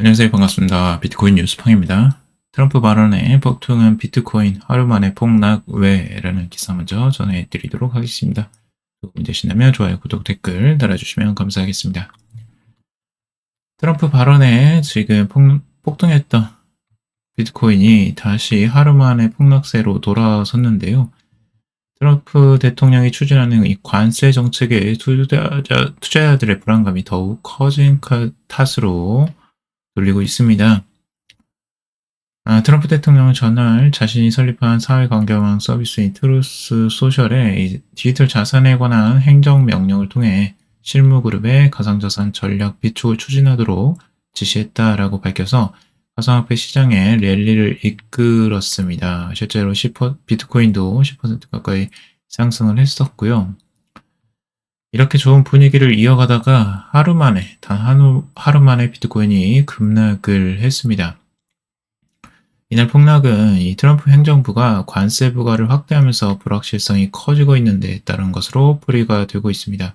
안녕하세요. 반갑습니다. 비트코인 뉴스팡입니다. 트럼프 발언에 폭통한 비트코인 하루 만에 폭락 왜라는 기사 먼저 전해드리도록 하겠습니다. 도움이 되신다면 좋아요, 구독, 댓글 달아주시면 감사하겠습니다. 트럼프 발언에 지금 폭, 폭등했던 비트코인이 다시 하루 만에 폭락세로 돌아섰는데요. 트럼프 대통령이 추진하는 이 관세 정책에 투자자, 투자자들의 불안감이 더욱 커진 탓으로 돌리고 있습니다. 아, 트럼프 대통령은 전날 자신이 설립한 사회관계망 서비스인 트루스 소셜에 디지털 자산에 관한 행정명령을 통해 실무그룹의 가상자산 전략 비축을 추진하도록 지시했다라고 밝혀서 가상화폐 시장에 랠리를 이끌었습니다. 실제로 10%, 비트코인도 10% 가까이 상승을 했었고요. 이렇게 좋은 분위기를 이어가다가 하루 만에, 단 하루, 하루 만에 비트코인이 급락을 했습니다. 이날 폭락은 이 트럼프 행정부가 관세 부과를 확대하면서 불확실성이 커지고 있는 데 따른 것으로 풀이가 되고 있습니다.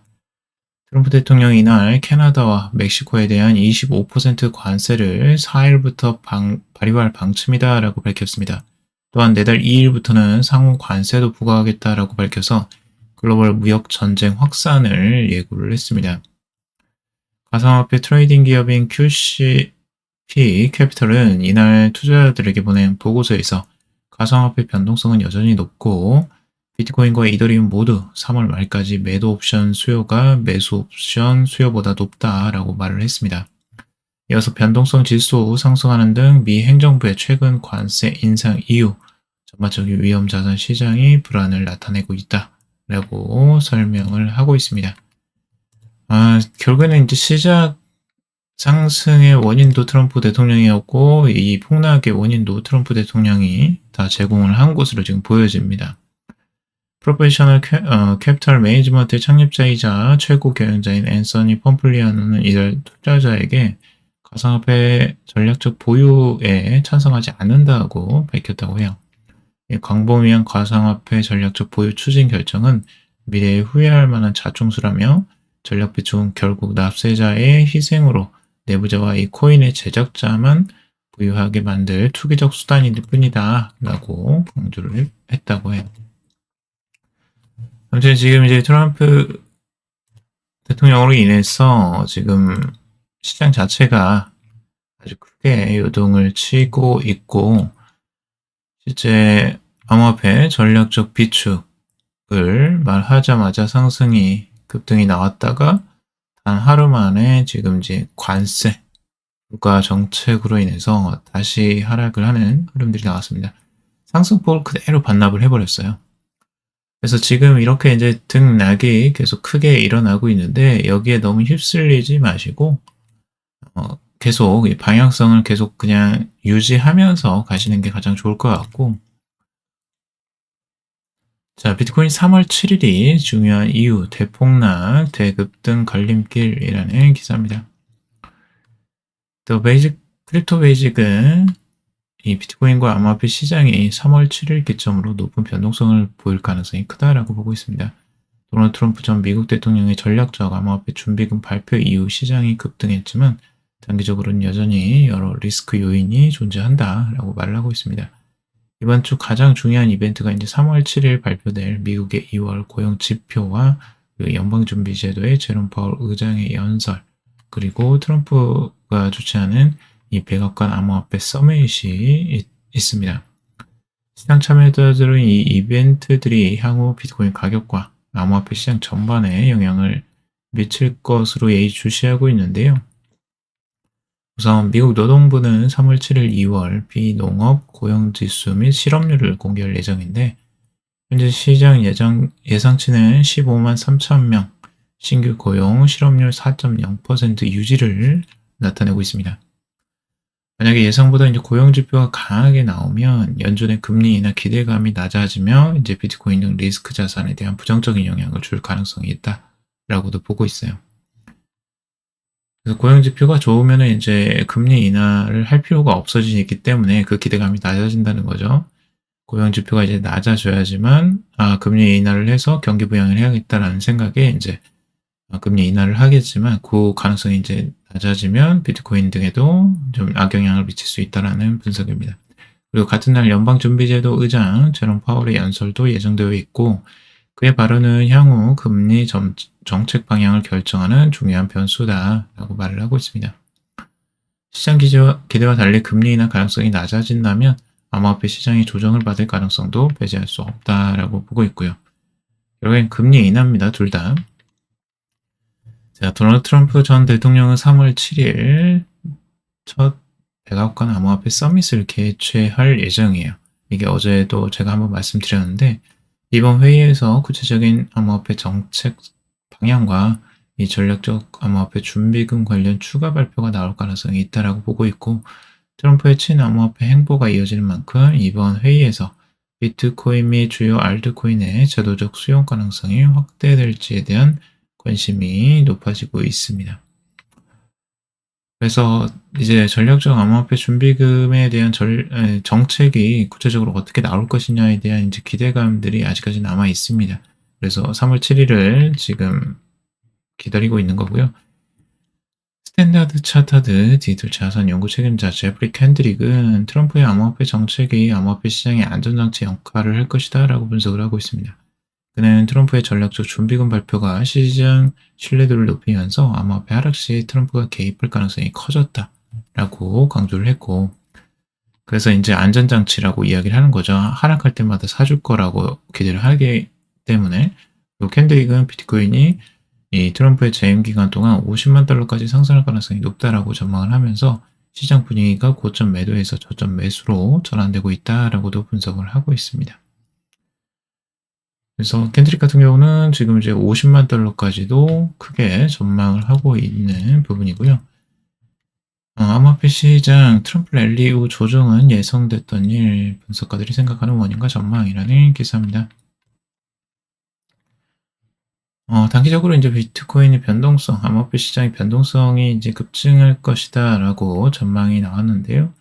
트럼프 대통령이 이날 캐나다와 멕시코에 대한 25% 관세를 4일부터 방, 발효할 방침이다라고 밝혔습니다. 또한 내달 2일부터는 상호 관세도 부과하겠다라고 밝혀서 글로벌 무역 전쟁 확산을 예고를 했습니다. 가상화폐 트레이딩 기업인 QCP 캐피털은 이날 투자자들에게 보낸 보고서에서 가상화폐 변동성은 여전히 높고 비트코인과 이더리움 모두 3월 말까지 매도 옵션 수요가 매수 옵션 수요보다 높다라고 말을 했습니다. 이어서 변동성 지수 상승하는 등 미 행정부의 최근 관세 인상 이후 전반적인 위험 자산 시장이 불안을 나타내고 있다 라고 설명을 하고 있습니다. 아, 결국에는 이제 시작 상승의 원인도 트럼프 대통령이었고 이 폭락의 원인도 트럼프 대통령이 다 제공을 한 것으로 지금 보여집니다. 프로페셔널 캐, 어, 피탈 매니지먼트의 창립자이자 최고 경영자인 앤서니 펌플리아는 이들 투자자에게 가상화폐 전략적 보유에 찬성하지 않는다고 밝혔다고 해요. 광범위한 가상화폐 전략적 보유 추진 결정은 미래에 후회할 만한 자충수라며 전략 비축은 결국 납세자의 희생으로 내부자와 이 코인의 제작자만 부유하게 만들 투기적 수단일 뿐이다 라고 강조를 했다고 해요. 아무튼 지금 이제 트럼프 대통령으로 인해서 지금 시장 자체가 아주 크게 요동을 치고 있고 실제 암호화폐 전략적 비축을 말하자마자 상승이 급등이 나왔다가 단 하루 만에 지금 이제 관세 국가 정책으로 인해서 다시 하락을 하는 흐름들이 나왔습니다. 상승폭을 그대로 반납을 해버렸어요. 그래서 지금 이렇게 이제 등락이 계속 크게 일어나고 있는데 여기에 너무 휩쓸리지 마시고 어, 계속 방향성을 계속 그냥 유지하면서 가시는 게 가장 좋을 것 같고 자 비트코인 3월 7일이 중요한 이유 대폭락 대급등 걸림길이라는 기사입니다. 또 베이직 크립토 베이직은 이 비트코인과 암호화폐 시장이 3월 7일 기점으로 높은 변동성을 보일 가능성이 크다라고 보고 있습니다. 도널드 트럼프 전 미국 대통령의 전략적 암호화폐 준비금 발표 이후 시장이 급등했지만 단기적으로는 여전히 여러 리스크 요인이 존재한다라고 말을 하고 있습니다. 이번 주 가장 중요한 이벤트가 이제 3월 7일 발표될 미국의 2월 고용 지표와 그 연방준비제도의 제롬 파월 의장의 연설 그리고 트럼프가 주최하는 이 백악관 암호화폐 서밋이 있습니다. 시장 참여자들은 이 이벤트들이 향후 비트코인 가격과 암호화폐 시장 전반에 영향을 미칠 것으로 예의주시하고 있는데요. 우선 미국 노동부는 3월 7일 2월 비농업 고용지수 및 실업률을 공개할 예정인데 현재 시장 예정, 예상치는 15만 3천 명 신규 고용 실업률 4.0% 유지를 나타내고 있습니다. 만약에 예상보다 이제 고용 지표가 강하게 나오면 연준의 금리 인하 기대감이 낮아지며 이제 비트코인 등 리스크 자산에 대한 부정적인 영향을 줄 가능성이 있다라고도 보고 있어요. 그래서 고용 지표가 좋으면 이제 금리 인하를 할 필요가 없어지기 때문에 그 기대감이 낮아진다는 거죠. 고용 지표가 이제 낮아져야지만 아 금리 인하를 해서 경기 부양을 해야겠다라는 생각에 이제 금리 인하를 하겠지만 그 가능성이 이제 낮아지면 비트코인 등에도 좀 악영향을 미칠 수 있다라는 분석입니다. 그리고 같은 날 연방준비제도 의장 제롬 파월의 연설도 예정되어 있고 그의 발언은 향후 금리 정, 정책 방향을 결정하는 중요한 변수다라고 말을 하고 있습니다. 시장 기대와, 기대와 달리 금리 인하 가능성이 낮아진다면 암호화폐 시장이 조정을 받을 가능성도 배제할 수 없다라고 보고 있고요. 결국엔 금리 인하입니다. 둘 다. 자, 도널드 트럼프 전 대통령은 3월 7일 첫 백악관 암호화폐 서밋을 개최할 예정이에요. 이게 어제도 제가 한번 말씀드렸는데 이번 회의에서 구체적인 암호화폐 정책 방향과 이 전략적 암호화폐 준비금 관련 추가 발표가 나올 가능성이 있다라고 보고 있고 트럼프의 친암호화폐 행보가 이어지는 만큼 이번 회의에서 비트코인 및 주요 알트코인의 제도적 수용 가능성이 확대될지에 대한 관심이 높아지고 있습니다. 그래서 이제 전략적 암호화폐 준비금에 대한 절, 정책이 구체적으로 어떻게 나올 것이냐에 대한 이제 기대감들이 아직까지 남아 있습니다. 그래서 3월 7일을 지금 기다리고 있는 거고요. 스탠다드 차타드 디지털 자산 연구 책임자 제프리 캔드릭은 트럼프의 암호화폐 정책이 암호화폐 시장의 안전장치 역할을 할 것이다 라고 분석을 하고 있습니다. 그는 트럼프의 전략적 준비금 발표가 시장 신뢰도를 높이면서 암호화폐 하락 시 트럼프가 개입할 가능성이 커졌다 라고 강조를 했고 그래서 이제 안전장치라고 이야기를 하는 거죠. 하락할 때마다 사줄 거라고 기대를 하기 때문에 캔드릭은 비트코인이 이 트럼프의 재임 기간 동안 50만 달러까지 상승할 가능성이 높다라고 전망을 하면서 시장 분위기가 고점 매도에서 저점 매수로 전환되고 있다라고도 분석을 하고 있습니다. 그래서 캔트릭 같은 경우는 지금 이제 50만 달러까지도 크게 전망을 하고 있는 부분이고요. 어, 암호화폐 시장 트럼프 랠리 후 조정은 예상됐던 일 분석가들이 생각하는 원인과 전망이라는 기사입니다. 어, 단기적으로 이제 비트코인의 변동성, 암호화폐 시장의 변동성이 이제 급증할 것이다 라고 전망이 나왔는데요.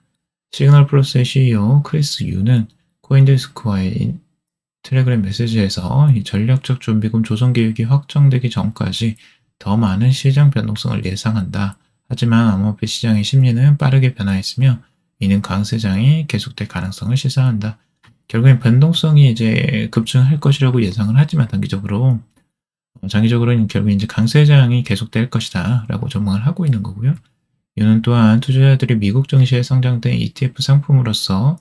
시그널 플러스의 CEO 크리스 유는 코인데스크와의 텔레그램 메시지에서 이 전략적 준비금 조성 계획이 확정되기 전까지 더 많은 시장 변동성을 예상한다. 하지만 암호화폐 시장의 심리는 빠르게 변화했으며 이는 강세장이 계속될 가능성을 시사한다. 결국엔 변동성이 이제 급증할 것이라고 예상을 하지만 단기적으로 어, 장기적으로는 결국 이제 강세장이 계속될 것이다 라고 전망을 하고 있는 거고요. 이는 또한 투자자들이 미국 증시에 상장된 ETF 상품으로서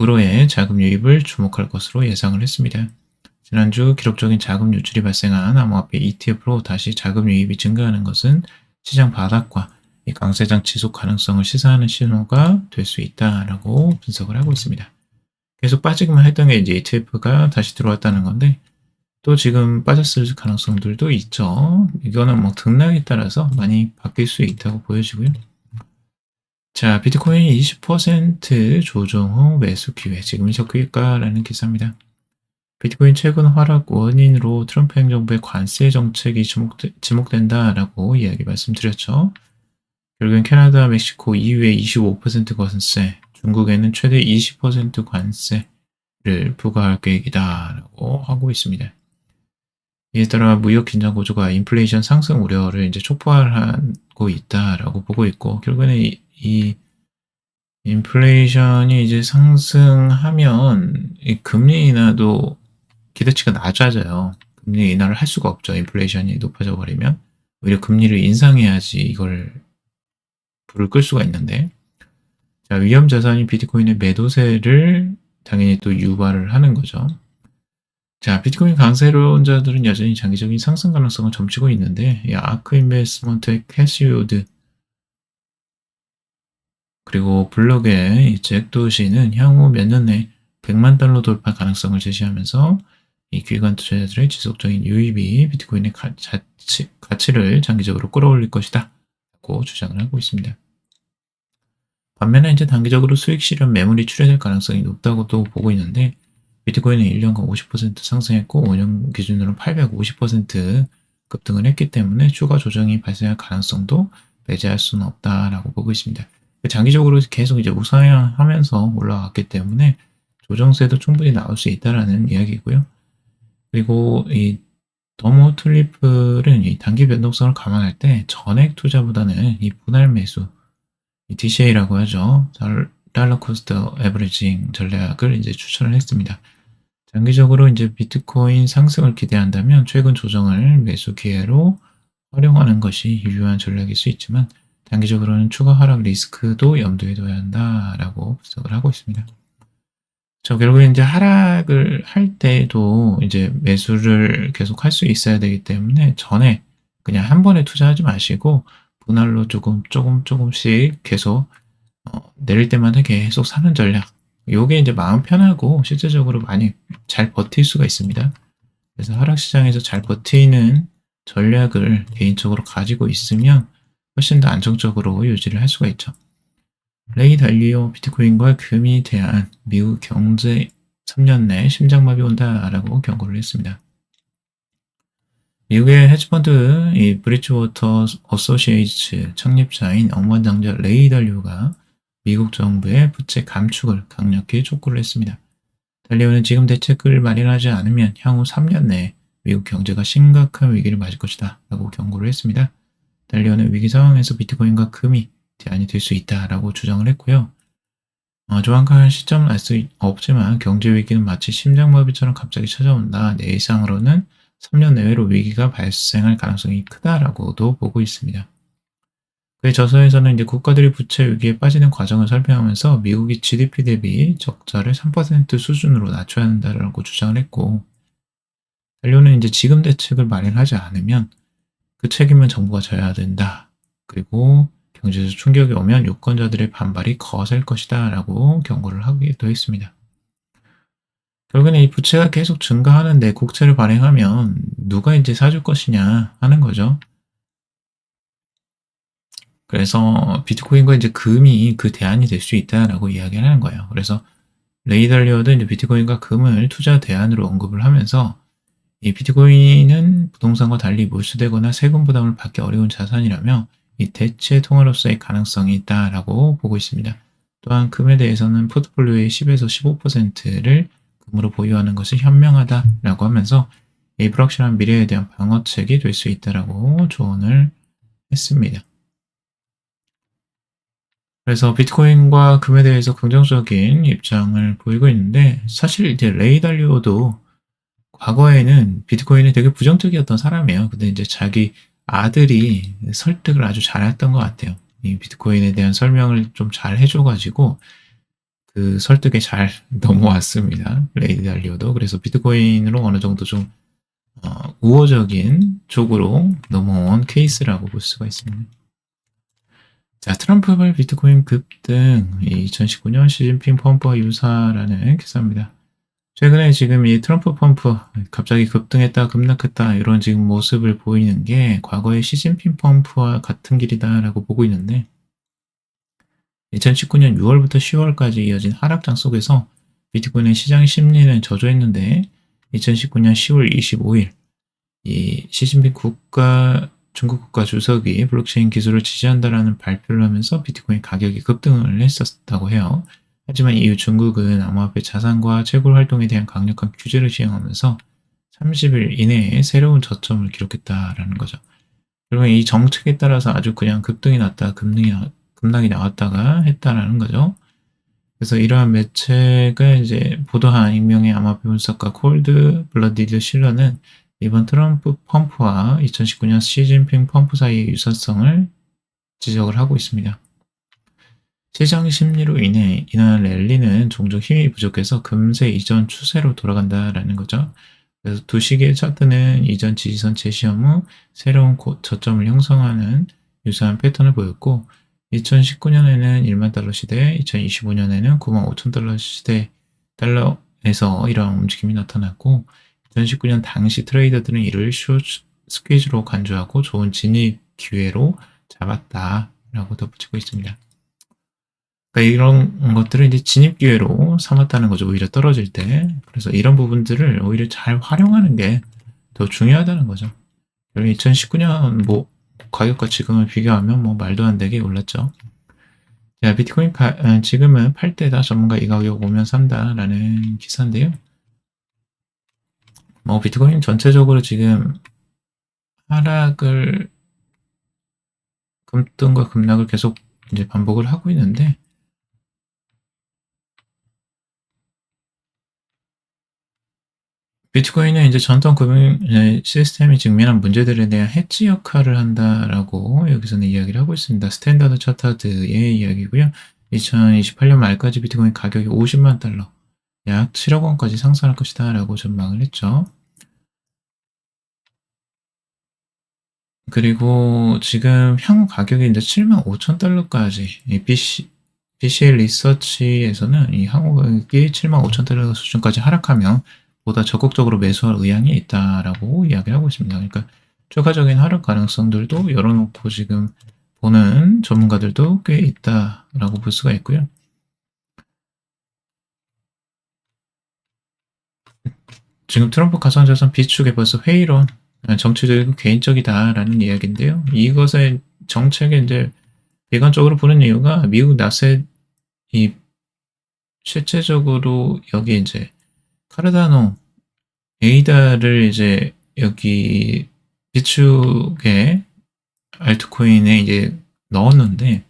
으로의 자금 유입을 주목할 것으로 예상을 했습니다. 지난주 기록적인 자금 유출이 발생한 암호화폐 ETF로 다시 자금 유입이 증가하는 것은 시장 바닥과 강세장 지속 가능성을 시사하는 신호가 될 수 있다라고 분석을 하고 있습니다. 계속 빠지기만 했던 게 이제 ETF가 다시 들어왔다는 건데 또 지금 빠졌을 가능성들도 있죠. 이거는 뭐 등락에 따라서 많이 바뀔 수 있다고 보여지고요. 자, 비트코인 20% 조정 후 매수 기회 지금이 적기일까라는 기사입니다. 비트코인 최근 하락 원인으로 트럼프 행정부의 관세 정책이 지목되, 지목된다라고 이야기 말씀드렸죠. 결국엔 캐나다, 멕시코 이후에 25% 관세, 중국에는 최대 20% 관세를 부과할 계획이다라고 하고 있습니다. 이에 따라 무역 긴장 구조가 인플레이션 상승 우려를 이제 촉발하고 있다라고 보고 있고 결국에는 이, 이 인플레이션이 이제 상승하면 이 금리 인하도 기대치가 낮아져요. 금리 인하를 할 수가 없죠. 인플레이션이 높아져 버리면 오히려 금리를 인상해야지 이걸 불을 끌 수가 있는데 자 위험 자산인 비트코인의 매도세를 당연히 또 유발을 하는 거죠. 자, 비트코인 강세론자들은 여전히 장기적인 상승 가능성을 점치고 있는데, 이 아크 인베스먼트의 캐시우드, 그리고 블록의 잭 도시는 향후 몇 년 내 100만 달러 돌파 가능성을 제시하면서 이 기관 투자자들의 지속적인 유입이 비트코인의 가치, 가치를 장기적으로 끌어올릴 것이다. 라고 주장을 하고 있습니다. 반면에 이제 단기적으로 수익 실현 매물이 출현할 가능성이 높다고도 보고 있는데, 비트코인은 1년간 50% 상승했고 5년 기준으로 850% 급등을 했기 때문에 추가 조정이 발생할 가능성도 배제할 수는 없다라고 보고 있습니다. 장기적으로 계속 이제 우상향하면서 올라왔기 때문에 조정세도 충분히 나올 수 있다라는 이야기고요. 그리고 이 더모 툴리플은 이 단기 변동성을 감안할 때 전액 투자보다는 이 분할 매수, 이 DCA라고 하죠. 달- 달러 코스트 에버리징 전략을 이제 추천을 했습니다. 장기적으로 이제 비트코인 상승을 기대한다면 최근 조정을 매수 기회로 활용하는 것이 유효한 전략일 수 있지만 단기적으로는 추가 하락 리스크도 염두에 둬야 한다라고 분석을 하고 있습니다. 저 결국에 이제 하락을 할 때도 이제 매수를 계속 할 수 있어야 되기 때문에 전에 그냥 한 번에 투자하지 마시고 분할로 조금 조금 조금씩 계속 어, 내릴 때마다 계속 사는 전략. 요게 이제 마음 편하고 실제적으로 많이 잘 버틸 수가 있습니다. 그래서 하락 시장에서 잘 버티는 전략을 개인적으로 가지고 있으면 훨씬 더 안정적으로 유지를 할 수가 있죠. 레이 달리오 비트코인과 금이 대한 미국 경제 3년 내 심장마비 온다라고 경고를 했습니다. 미국의 헤지펀드 이 브리지워터 어소시에이츠 창립자인 억만장자 레이 달리오가 미국 정부의 부채 감축을 강력히 촉구를 했습니다. 달리오는 지금 대책을 마련하지 않으면 향후 3년 내에 미국 경제가 심각한 위기를 맞을 것이다 라고 경고를 했습니다. 달리오는 위기 상황에서 비트코인과 금이 대안이 될 수 있다라고 주장을 했고요. 어, 정확한 시점은 알 수 없지만 경제 위기는 마치 심장마비처럼 갑자기 찾아온다. 내상으로는 3년 내외로 위기가 발생할 가능성이 크다라고도 보고 있습니다. 그의 저서에서는 이제 국가들이 부채 위기에 빠지는 과정을 설명하면서 미국이 GDP 대비 적자를 3% 수준으로 낮춰야 한다라고 주장을 했고, 달료는 이제 지금 대책을 마련하지 않으면 그 책임은 정부가 져야 된다. 그리고 경제에서 충격이 오면 유권자들의 반발이 거셀 것이다 라고 경고를 하기도 했습니다. 결국에는 이 부채가 계속 증가하는데 국채를 발행하면 누가 이제 사줄 것이냐 하는 거죠. 그래서 비트코인과 이제 금이 그 대안이 될 수 있다라고 이야기를 하는 거예요. 그래서 레이달리어도 이제 비트코인과 금을 투자 대안으로 언급을 하면서 이 비트코인은 부동산과 달리 몰수되거나 세금 부담을 받기 어려운 자산이라며 이 대체 통화로서의 가능성이 있다라고 보고 있습니다. 또한 금에 대해서는 포트폴리오의 10에서 15%를 금으로 보유하는 것이 현명하다라고 하면서 이 불확실한 미래에 대한 방어책이 될 수 있다라고 조언을 했습니다. 그래서 비트코인과 금에 대해서 긍정적인 입장을 보이고 있는데 사실 이제 레이 달리오도 과거에는 비트코인이 되게 부정적이었던 사람이에요. 근데 이제 자기 아들이 설득을 아주 잘했던 것 같아요. 이 비트코인에 대한 설명을 좀 잘 해줘가지고 그 설득에 잘 넘어왔습니다. 레이 달리오도 그래서 비트코인으로 어느 정도 좀 어, 우호적인 쪽으로 넘어온 케이스라고 볼 수가 있습니다. 자, 트럼프발 비트코인 급등, 2019년 시진핑 펌프와 유사라는 기사입니다. 최근에 지금 이 트럼프 펌프 갑자기 급등했다 급락했다 이런 지금 모습을 보이는 게 과거의 시진핑 펌프와 같은 길이다라고 보고 있는데 2019년 6월부터 10월까지 이어진 하락장 속에서 비트코인의 시장 심리는 저조했는데 2019년 10월 25일 이 시진핑 국가 중국 국가 주석이 블록체인 기술을 지지한다라는 발표를 하면서 비트코인 가격이 급등을 했었다고 해요. 하지만 이후 중국은 암호화폐 자산과 채굴 활동에 대한 강력한 규제를 시행하면서 30일 이내에 새로운 저점을 기록했다라는 거죠. 그러면 이 정책에 따라서 아주 그냥 급등이 났다, 급등이 나, 급락이 나왔다가 했다라는 거죠. 그래서 이러한 매체가 이제 보도한 익명의 암호화폐 분석가 콜드 블러디드 실러는 이번 트럼프 펌프와 2019년 시진핑 펌프 사이의 유사성을 지적을 하고 있습니다. 시장 심리로 인해 인한 랠리는 종종 힘이 부족해서 금세 이전 추세로 돌아간다라는 거죠. 그래서 두 시기의 차트는 이전 지지선 제시험 후 새로운 저점을 형성하는 유사한 패턴을 보였고 2019년에는 1만 달러 시대, 2025년에는 9만 5천 달러 시대 달러에서 이러한 움직임이 나타났고 2019년 당시 트레이더들은 이를 숏 스퀴즈로 간주하고 좋은 진입 기회로 잡았다라고 덧붙이고 있습니다. 그러니까 이런 것들을 이제 진입 기회로 삼았다는 거죠. 오히려 떨어질 때. 그래서 이런 부분들을 오히려 잘 활용하는 게 더 중요하다는 거죠. 2019년 뭐 가격과 지금을 비교하면 뭐 말도 안 되게 올랐죠. 자, 비트코인 가, 어, 지금은 팔 때다 전문가 이 가격 오면 산다라는 기사인데요. 뭐 비트코인 전체적으로 지금 하락을 금등과 급락을 계속 이제 반복을 하고 있는데 비트코인은 이제 전통 금융 시스템이 직면한 문제들에 대한 해치 역할을 한다라고 여기서는 이야기를 하고 있습니다. 스탠다드 차타드의 이야기고요. 2028년 말까지 비트코인 가격이 50만 달러, 약 7억 원까지 상승할 것이다 라고 전망을 했죠. 그리고 지금 향후 가격이 이제 7만 5천 달러까지 BC, BCL 리서치에서는 이 향후 가격이 7만 5천 달러 수준까지 하락하면 보다 적극적으로 매수할 의향이 있다라고 이야기를 하고 있습니다. 그러니까 추가적인 하락 가능성들도 열어놓고 지금 보는 전문가들도 꽤 있다라고 볼 수가 있고요. 지금 트럼프 가상자산 비축에 벌써 회의론, 정치적이고 개인적이다라는 이야기인데요. 이것의 정책에 이제 비관적으로 보는 이유가 미국 나셋이 실제적으로 여기 이제 카르다노 에이다를 이제 여기 비축에 알트코인에 이제 넣었는데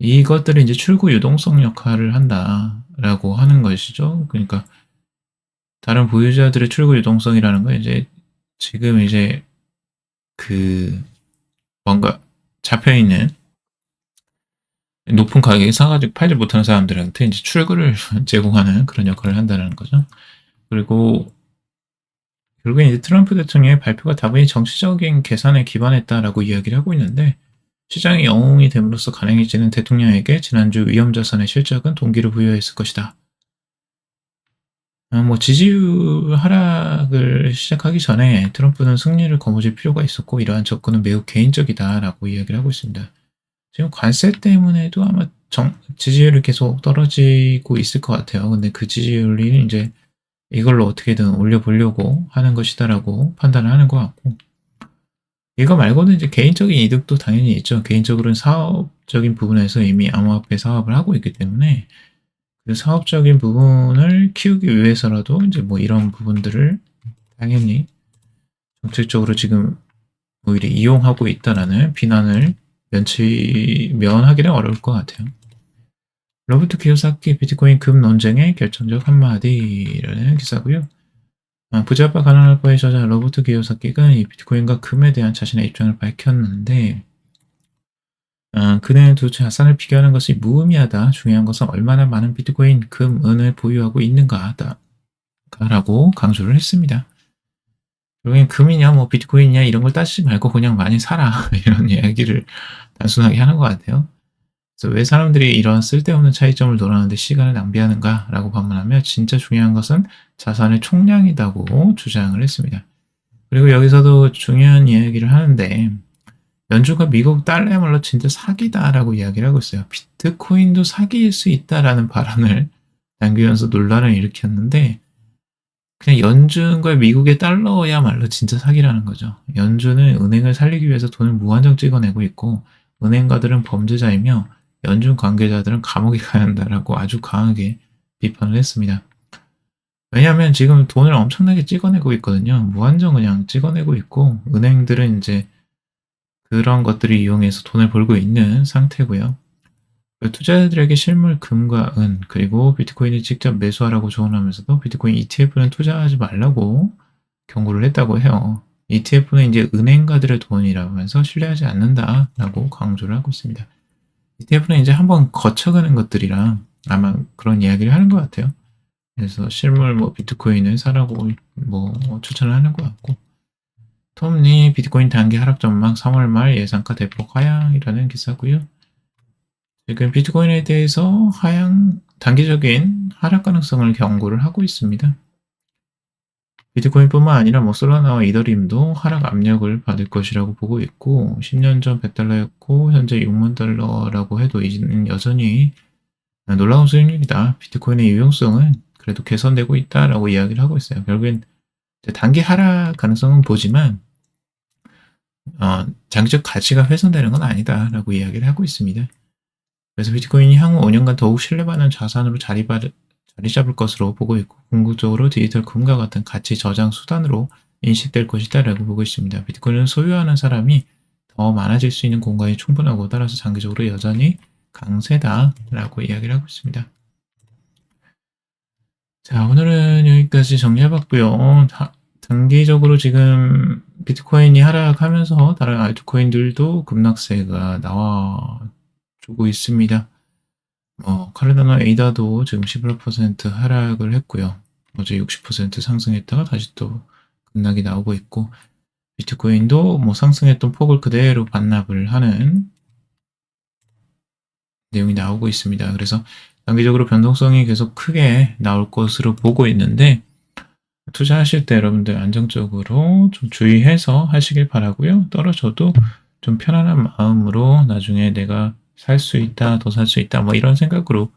이것들이 이제 출구 유동성 역할을 한다라고 하는 것이죠. 그러니까 다른 보유자들의 출구 유동성이라는 건 이제 지금 이제 그 뭔가 잡혀 있는 높은 가격에 사가지고 팔지 못하는 사람들한테 이제 출구를 제공하는 그런 역할을 한다는 거죠. 그리고 결국엔 이제 트럼프 대통령의 발표가 다분히 정치적인 계산에 기반했다라고 이야기를 하고 있는데 시장이 영웅이 됨으로써 가능해지는 대통령에게 지난주 위험자산의 실적은 동기를 부여했을 것이다. 어, 뭐 지지율 하락을 시작하기 전에 트럼프는 승리를 거머쥘 필요가 있었고 이러한 접근은 매우 개인적이다라고 이야기를 하고 있습니다. 지금 관세 때문에도 아마 정, 지지율이 계속 떨어지고 있을 것 같아요. 근데 그 지지율이 이제 이걸로 어떻게든 올려보려고 하는 것이다라고 판단을 하는 것 같고 이거 말고는 이제 개인적인 이득도 당연히 있죠. 개인적으로는 사업적인 부분에서 이미 암호화폐 사업을 하고 있기 때문에 그 사업적인 부분을 키우기 위해서라도 이제 뭐 이런 부분들을 당연히 정책적으로 지금 오히려 이용하고 있다라는 비난을 면치 면하기는 어려울 것 같아요. 로버트 키요사키 비트코인 금 논쟁의 결정적 한마디라는 기사고요. 아, 부자빠 가난할 바의 저자 로버트 키요사키가 이 비트코인과 금에 대한 자신의 입장을 밝혔는데 아, 그는 두 자산을 비교하는 것이 무의미하다. 중요한 것은 얼마나 많은 비트코인, 금, 은을 보유하고 있는가다. 라고 강조를 했습니다. 결국엔 금이냐, 뭐 비트코인이냐 이런 걸 따지지 말고 그냥 많이 사라. 이런 이야기를 단순하게 하는 것 같아요. 왜 사람들이 이런 쓸데없는 차이점을 논하는데 시간을 낭비하는가 라고 반문하며 진짜 중요한 것은 자산의 총량이다고 주장을 했습니다. 그리고 여기서도 중요한 이야기를 하는데 연주가 미국 달러야말로 진짜 사기다라고 이야기를 하고 있어요. 비트코인도 사기일 수 있다라는 발언을 남기면서 논란을 일으켰는데 그냥 연준과 미국의 달러야말로 진짜 사기라는 거죠. 연준은 은행을 살리기 위해서 돈을 무한정 찍어내고 있고 은행가들은 범죄자이며 연준 관계자들은 감옥에 가야 한다라고 아주 강하게 비판을 했습니다. 왜냐하면 지금 돈을 엄청나게 찍어내고 있거든요. 무한정 그냥 찍어내고 있고 은행들은 이제 그런 것들을 이용해서 돈을 벌고 있는 상태고요. 투자자들에게 실물 금과 은 그리고 비트코인을 직접 매수하라고 조언하면서도 비트코인 ETF는 투자하지 말라고 경고를 했다고 해요. ETF는 이제 은행가들의 돈이라면서 신뢰하지 않는다라고 강조를 하고 있습니다. ETF는 이제 한번 거쳐가는 것들이라 아마 그런 이야기를 하는 것 같아요. 그래서 실물 뭐 비트코인을 사라고 뭐 추천을 하는 것 같고 톰리 비트코인 단기 하락 전망 3월 말 예상가 대폭 하향이라는 기사고요. 지금 비트코인에 대해서 하향 단기적인 하락 가능성을 경고를 하고 있습니다. 비트코인뿐만 아니라 뭐 솔라나와 이더리움도 하락 압력을 받을 것이라고 보고 있고 10년 전 100달러였고 현재 6만 달러라고 해도 이제는 여전히 놀라운 수익률이다. 비트코인의 유용성은 그래도 개선되고 있다라고 이야기를 하고 있어요. 결국엔 단기 하락 가능성은 보지만 어, 장기적 가치가 훼손되는 건 아니다라고 이야기를 하고 있습니다. 그래서 비트코인이 향후 5년간 더욱 신뢰받는 자산으로 자리, 자리 잡을 것으로 보고 있고 궁극적으로 디지털 금과 같은 가치 저장 수단으로 인식될 것이다 라고 보고 있습니다. 비트코인을 소유하는 사람이 더 많아질 수 있는 공간이 충분하고 따라서 장기적으로 여전히 강세다 라고 이야기를 하고 있습니다. 자, 오늘은 여기까지 정리해봤고요. 다- 단기적으로 지금 비트코인이 하락하면서 다른 알트코인들도 급락세가 나와주고 있습니다. 뭐 카르다나 에이다도 지금 11% 하락을 했고요. 어제 60% 상승했다가 다시 또 급락이 나오고 있고 비트코인도 뭐 상승했던 폭을 그대로 반납을 하는 내용이 나오고 있습니다. 그래서 단기적으로 변동성이 계속 크게 나올 것으로 보고 있는데 투자하실 때 여러분들 안정적으로 좀 주의해서 하시길 바라고요. 떨어져도 좀 편안한 마음으로 나중에 내가 살 수 있다, 더 살 수 있다, 뭐 이런 생각으로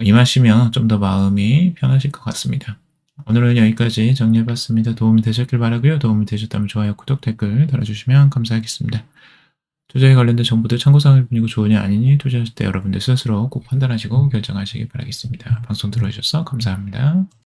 임하시면 좀 더 마음이 편하실 것 같습니다. 오늘은 여기까지 정리해봤습니다. 도움이 되셨길 바라고요. 도움이 되셨다면 좋아요, 구독, 댓글 달아주시면 감사하겠습니다. 투자에 관련된 정보들 참고사항일 뿐이고 조언이 아니니 투자하실 때 여러분들 스스로 꼭 판단하시고 결정하시기 바라겠습니다. 방송 들어주셔서 감사합니다.